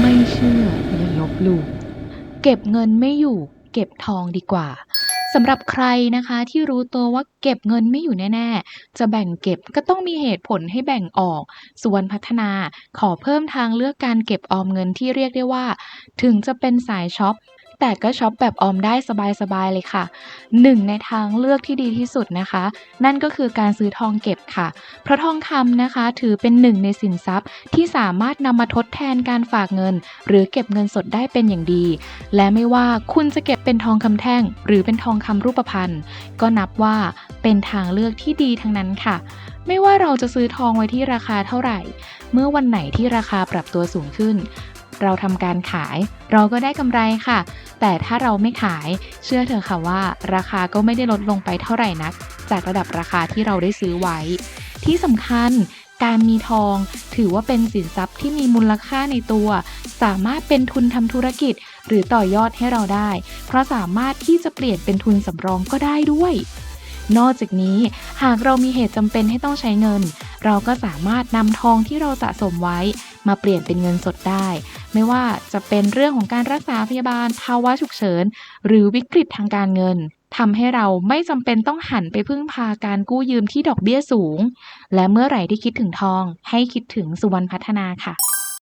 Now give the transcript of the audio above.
ไม่เชื่ออย่าลบหลู่เก็บเงินไม่อยู่ เก็บทองดีกว่าสำหรับใครนะคะที่รู้ตัวว่าเก็บเงินไม่อยู่แน่ๆ จะแบ่งเก็บก็ต้องมีเหตุผลให้แบ่งออก ส่วนพัฒนาขอเพิ่มทางเลือกการเก็บออมเงินที่เรียกได้ว่า ถึงจะเป็นสายช็อป แต่ก็ช็อปแบบออมได้สบาย ๆ เลยค่ะ หนึ่งในทางเลือกที่ดีที่สุดนะคะ นั่นก็คือการซื้อทองเก็บค่ะ เพราะทองคำนะคะถือเป็นหนึ่งในสินทรัพย์ ที่สามารถนำมาทดแทนการฝากเงิน หรือเก็บเงินสดได้เป็นอย่างดี และไม่ว่าคุณจะเก็บเป็นทองคำแท่ง หรือเป็นทองคำรูปพรรณก็นับว่าเป็นทางเลือกที่ดีทั้งนั้นค่ะไม่ว่าเราจะซื้อทองไว้ที่ราคาเท่าไหร่ เมื่อวันไหนที่ราคาปรับตัวสูงขึ้น เราทำการขาย เราก็ได้กำไรค่ะ แต่ถ้าเราไม่ขาย เชื่อเถอะค่ะว่า ราคาก็ไม่ได้ลดลงไปเท่าไหร่นัก จากระดับราคาที่เราได้ซื้อไว้ ที่สำคัญการมีทองถือว่าเป็นสินทรัพย์ที่มีมูลค่าในตัว สามารถเป็นทุนทำธุรกิจ หรือต่อยอดให้เราได้ เพราะสามารถที่จะเปลี่ยนเป็นทุนสำรองก็ได้ด้วย นอกจากนี้หากเรามีเหตุจำเป็นให้ต้องใช้เงิน เราก็สามารถนำทองที่เราสะสมไว้ มาเปลี่ยนเป็นเงินสดได้ ไม่ว่าจะเป็นเรื่องของการรักษาพยาบาลภาวะฉุกเฉิน หรือวิกฤตทางการเงินทำให้เราไม่จำเป็นต้องหันไปพึ่งพาการกู้ยืมที่ดอกเบี้ยสูง และเมื่อไหร่ที่คิดถึงทอง ให้คิดถึงสุวรรณพัฒนาค่ะ